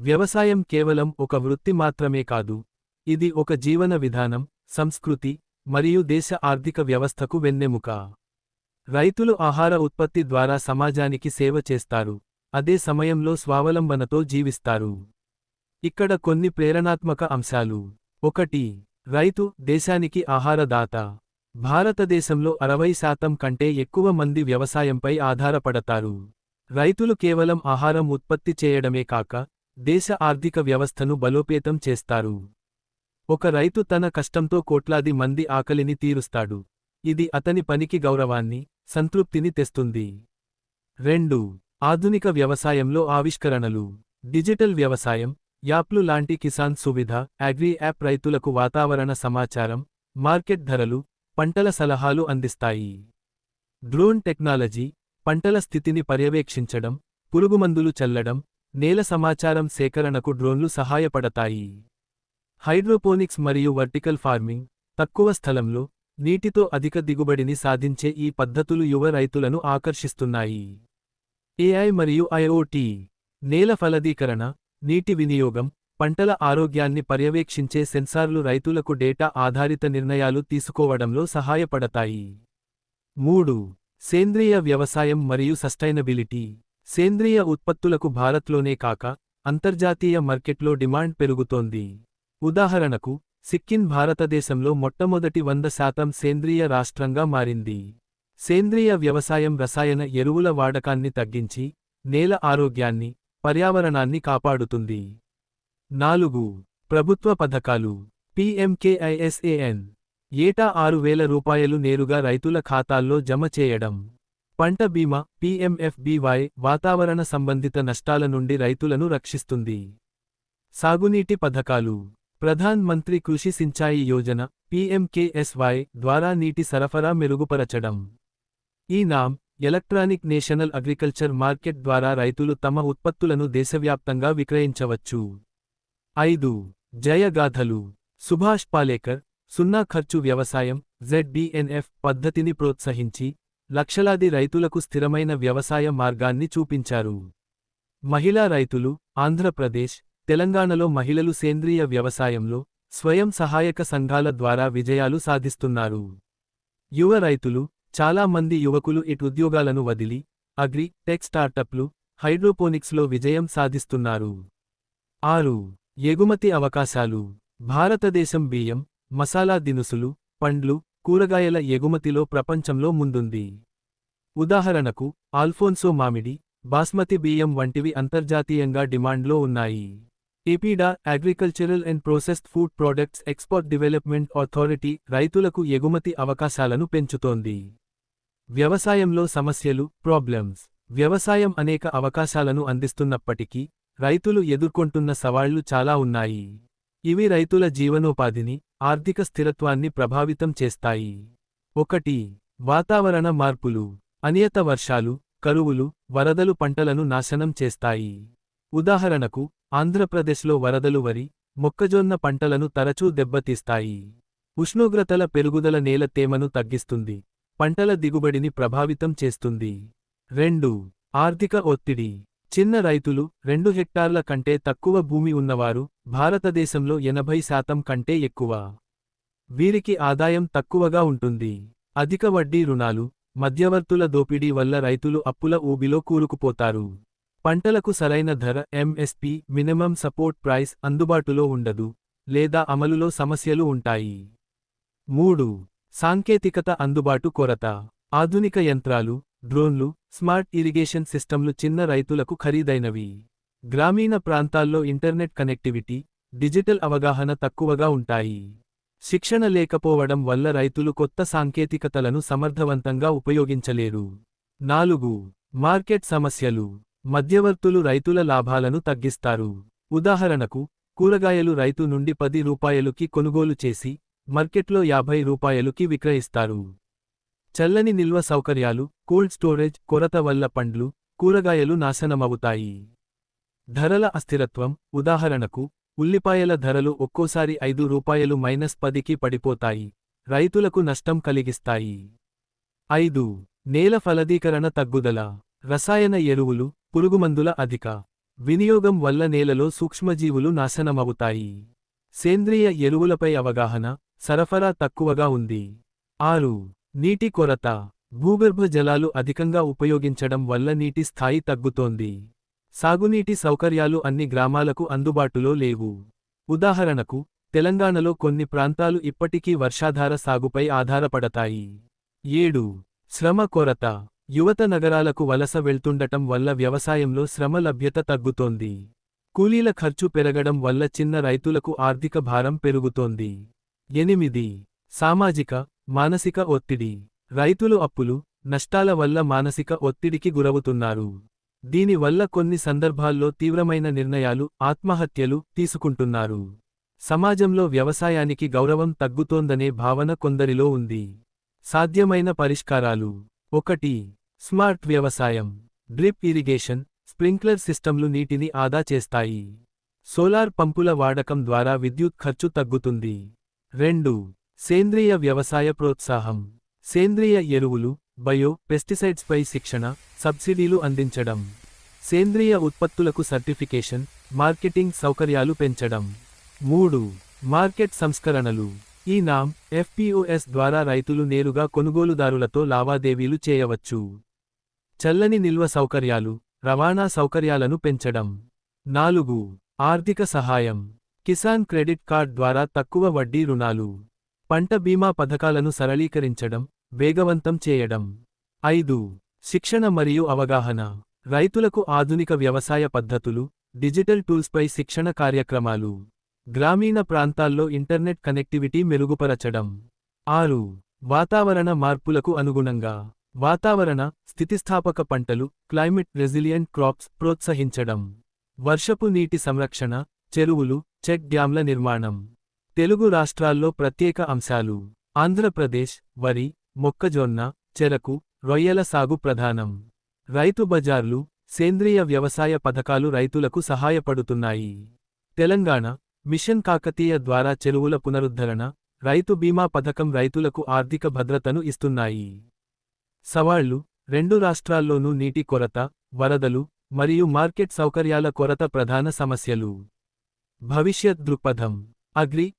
వ్యవసాయం కేవలం ఒక వృత్తి మాత్రమే కాదు ఇది ఒక జీవన విధానం సంస్కృతి మరియు దేశ ఆర్థిక వ్యవస్థకు వెన్నెముక. రైతులు ఆహార ఉత్పత్తి ద్వారా సమాజానికి సేవ చేస్తారు అదే సమయంలో స్వావలంబనతో జీవిస్తారు. ఇక్కడ కొన్ని ప్రేరణాత్మక అంశాలు. ఒకటి రైతు దేశానికి ఆహారదాత. భారతదేశంలో అరవై శాతం కంటే ఎక్కువ మంది వ్యవసాయంపై ఆధారపడతారు. రైతులు కేవలం ఆహారం ఉత్పత్తి చేయడమే కాక దేశ ఆర్థిక వ్యవస్థను బలోపేతం చేస్తారు. ఒక రైతు తన కష్టంతో కోట్లాది మంది ఆకలిని తీరుస్తాడు. ఇది అతని పనికి గౌరవాన్ని సంతృప్తిని తెస్తుంది. రెండు. ఆధునిక వ్యవసాయంలో ఆవిష్కరణలు. డిజిటల్ వ్యవసాయం యాప్లు లాంటి కిసాన్ సువిధ అగ్రి యాప్ రైతులకు వాతావరణ సమాచారం మార్కెట్ ధరలు పంటల సలహాలు అందిస్తాయి. డ్రోన్ టెక్నాలజీ పంటల స్థితిని పర్యవేక్షించడం పురుగుమందులు చల్లడం నేల సమాచారం సేకరణకు డ్రోన్లు సహాయపడతాయి. హైడ్రోపోనిక్స్ మరియు వర్టికల్ ఫార్మింగ్ తక్కువ స్థలంలో నీటితో అధిక దిగుబడిని సాధించే ఈ పద్ధతులు యువ రైతులను ఆకర్షిస్తున్నాయి. ఏఐ మరియు ఐఓటీ నేల ఫలదీకరణ నీటి వినియోగం పంటల ఆరోగ్యాన్ని పర్యవేక్షించే సెన్సార్లు రైతులకు డేటా ఆధారిత నిర్ణయాలు తీసుకోవడంలో సహాయపడతాయి. మూడు సేంద్రియ వ్యవసాయం మరియు సస్టైనబిలిటీ. సేంద్రియ ఉత్పత్తులకు భారత్లోనే కాక అంతర్జాతీయ మార్కెట్లో డిమాండ్ పెరుగుతోంది. ఉదాహరణకు సిక్కిం భారతదేశంలో మొట్టమొదటి వంద శాతం సేంద్రియ రాష్ట్రంగా మారింది. సేంద్రియ వ్యవసాయం రసాయన ఎరువుల వాడకాన్ని తగ్గించి నేల ఆరోగ్యాన్ని పర్యావరణాన్ని కాపాడుతుంది. నాలుగు ప్రభుత్వ పథకాలు. పీఎంకేఐఎస్ఏఎన్. ఏటా ఆరు వేల రూపాయలు నేరుగా రైతుల ఖాతాల్లో జమ చేయడం. పంట బీమా పీఎంఎఫ్బీవై వాతావరణ సంబంధిత నష్టాల నుండి రైతులను రక్షిస్తుంది. సాగునీటి పథకాలు. ప్రధాన్ మంత్రి కృషి సించాయి యోజన పీఎంకేఎస్వై ద్వారా నీటి సరఫరా మెరుగుపరచడం. ఈ NAM electronic national agriculture market ద్వారా రైతులు తమ ఉత్పత్తులను దేశవ్యాప్తంగా విక్రయించవచ్చు. ఐదు జయగాథలు సుభాష్ పాలేకర్ సున్నా ఖర్చు వ్యవసాయం జెడ్బీఎన్ఎఫ్ పద్ధతిని ప్రోత్సహించి లక్షలాది రైతులకు స్థిరమైన వ్యవసాయ మార్గాన్ని చూపించారు. మహిళా రైతులు ఆంధ్రప్రదేశ్ తెలంగాణలో మహిళలు సేంద్రియ వ్యవసాయంలో స్వయం సహాయక సంఘాల ద్వారా విజయాలు సాధిస్తున్నారు. యువ రైతులు చాలా మంది యువకులు ఇటు ఉద్యోగాలను వదిలి అగ్రి టెక్ స్టార్టప్లు హైడ్రోపోనిక్స్లో విజయం సాధిస్తున్నారు. ఆరు ఎగుమతి అవకాశాలు. భారతదేశం బియ్యం మసాలా దినుసులు పండ్లు కూరగాయల ఎగుమతిలో ప్రపంచంలో ముందుంది. ఉదాహరణకు ఆల్ఫోన్సో మామిడి బాస్మతి బియ్యం వంటివి అంతర్జాతీయంగా డిమాండ్లో ఉన్నాయి. APEDA agricultural and processed food products export development authority రైతులకు ఎగుమతి అవకాశాలను పెంచుతోంది. వ్యవసాయంలో సమస్యలు ప్రాబ్లమ్స్ వ్యవసాయం అనేక అవకాశాలను అందిస్తున్నప్పటికీ రైతులు ఎదుర్కొంటున్న సవాళ్ళు చాలా ఉన్నాయి. ఇవి రైతుల జీవనోపాధిని ఆర్థిక స్థిరత్వాన్ని ప్రభావితం చేస్తాయి. ఒకటి వాతావరణ మార్పులు అనియత వర్షాలు కరువులు వరదలు పంటలను నాశనం చేస్తాయి. ఉదాహరణకు ఆంధ్రప్రదేశ్లో వరదలు వరి మొక్కజొన్న పంటలను తరచూ దెబ్బతీస్తాయి. ఉష్ణోగ్రతల పెరుగుదల నేల తేమను తగ్గిస్తుంది పంటల దిగుబడిని ప్రభావితం చేస్తుంది. రెండు ఆర్థిక ఒత్తిడి చిన్న రైతులు రెండు హెక్టార్ల కంటే తక్కువ భూమి ఉన్నవారు భారతదేశంలో ఎనభై శాతం కంటే ఎక్కువ. వీరికి ఆదాయం తక్కువగా ఉంటుంది. అధిక వడ్డీ రుణాలు మధ్యవర్తుల దోపిడీ వల్ల రైతులు అప్పుల ఊబిలో కూరుకుపోతారు. పంటలకు సరైన ధర ఎంఎస్పి మినిమం సపోర్ట్ ప్రైస్ అందుబాటులో ఉండదు లేదా అమలులో సమస్యలు ఉంటాయి. మూడు. సాంకేతికత అందుబాటు కొరత. ఆధునిక యంత్రాలు డ్రోన్లు స్మార్ట్ ఇరిగేషన్ సిస్టంలు చిన్న రైతులకు ఖరీదైనవి. గ్రామీణ ప్రాంతాల్లో ఇంటర్నెట్ కనెక్టివిటీ డిజిటల్ అవగాహన తక్కువగా ఉంటాయి. శిక్షణ లేకపోవడం వల్ల రైతులు కొత్త సాంకేతికతలను సమర్థవంతంగా ఉపయోగించలేరు. నాలుగు మార్కెట్ సమస్యలు. మధ్యవర్తులు రైతుల లాభాలను తగ్గిస్తారు. ఉదాహరణకు కూరగాయలు రైతు నుండి పది రూపాయలుకి కొనుగోలు చేసి మార్కెట్లో యాభై రూపాయలుకి విక్రయిస్తారు. చల్లని నిల్వ సౌకర్యాలు కోల్డ్ స్టోరేజ్ కొరత వల్ల పండ్లు కూరగాయలు నాశనమవుతాయి. ధరల అస్థిరత్వం ఉదాహరణకు ఉల్లిపాయల ధరలు ఒక్కోసారి ఐదు రూపాయలు మైనస్ పదికి పడిపోతాయి రైతులకు నష్టం కలిగిస్తాయి. ఐదు నేల ఫలదీకరణ తగ్గుదల రసాయన ఎరువులు పురుగుమందుల అధిక వినియోగం వల్ల నేలలో సూక్ష్మజీవులు నాశనమవుతాయి. సేంద్రియ ఎరువులపై అవగాహన సరఫరా తక్కువగా ఉంది. ఆరు నీటి కొరత భూగర్భ జలాలు అధికంగా ఉపయోగించడం వల్ల నీటి స్థాయి తగ్గుతోంది. సాగునీటి సౌకర్యాలు అన్ని గ్రామాలకు అందుబాటులో లేవు. ఉదాహరణకు తెలంగాణలో కొన్ని ప్రాంతాలు ఇప్పటికీ వర్షాధార సాగుపై ఆధారపడతాయి. ఏడు. శ్రమ కొరత యువత నగరాలకు వలస వెళ్తుండటం వల్ల వ్యవసాయంలో శ్రమ లభ్యత తగ్గుతోంది. కూలీల ఖర్చు పెరగడం వల్ల చిన్న రైతులకు ఆర్థిక భారం పెరుగుతోంది. ఎనిమిది. సామాజిక మానసిక ఒత్తిడి. రైతులు అప్పులు నష్టాల వల్ల మానసిక ఒత్తిడికి గురవుతున్నారు. దీనివల్ల కొన్ని సందర్భాల్లో తీవ్రమైన నిర్ణయాలు ఆత్మహత్యలు తీసుకుంటున్నారు. సమాజంలో వ్యవసాయానికి గౌరవం తగ్గుతోందనే భావన కొందరిలో ఉంది. సాధ్యమైన పరిష్కారాలు. ఒకటి స్మార్ట్ వ్యవసాయం. డ్రిప్ ఇరిగేషన్ స్ప్రింక్లర్ సిస్టంలు నీటిని ఆదా చేస్తాయి. సోలార్ పంపుల వాడకం ద్వారా విద్యుత్ ఖర్చు తగ్గుతుంది. రెండు సేంద్రియ వ్యవసాయ ప్రోత్సాహం. సేంద్రియ ఎరువులు బయో పెస్టిసైడ్స్పై శిక్షణ సబ్సిడీలు అందించడం. సేంద్రియ ఉత్పత్తులకు సర్టిఫికేషన్ మార్కెటింగ్ సౌకర్యాలు పెంచడం. మూడు. మార్కెట్ సంస్కరణలు. ఈ నామ్ ఎఫ్పిఓఎస్ ద్వారా రైతులు నేరుగా కొనుగోలుదారులతో లావాదేవీలు చేయవచ్చు. చల్లని నిల్వ సౌకర్యాలు రవాణా సౌకర్యాలను పెంచడం. నాలుగు. ఆర్థిక సహాయం. కిసాన్ క్రెడిట్ కార్డ్ ద్వారా తక్కువ వడ్డీ రుణాలు. పంట బీమా పథకాలను సరళీకరించడం వేగవంతం చేయడం. ఐదు. శిక్షణ మరియు అవగాహన. రైతులకు ఆధునిక వ్యవసాయ పద్ధతులు డిజిటల్ టూల్స్పై శిక్షణ కార్యక్రమాలు. గ్రామీణ ప్రాంతాల్లో ఇంటర్నెట్ కనెక్టివిటీ మెరుగుపరచడం. ఆరు. వాతావరణ మార్పులకు అనుగుణంగా. వాతావరణ స్థితిస్థాపక పంటలు క్లైమేట్ రెసిలియంట్ క్రాప్స్ ప్రోత్సహించడం. వర్షపు నీటి సంరక్షణ చెరువులు చెక్ డ్యాంల నిర్మాణం. తెలుగు రాష్ట్రాల్లో ప్రత్యేక అంశాలు. ఆంధ్రప్రదేశ్ వరి మొక్కజొన్న చెరకు రొయ్యల సాగు ప్రధానం. రైతు బజార్లు సేంద్రియ వ్యవసాయ పథకాలు రైతులకు సహాయపడుతున్నాయి. తెలంగాణ మిషన్ కాకతీయ ద్వారా చెరువుల పునరుద్ధరణ రైతు బీమా పథకం రైతులకు ఆర్థిక భద్రతను ఇస్తున్నాయి. సవాళ్ళు రెండు రాష్ట్రాల్లోనూ నీటి కొరత వరదలు మరియు మార్కెట్ సౌకర్యాల కొరత ప్రధాన సమస్యలు. భవిష్యత్ దృక్పథం అగ్రి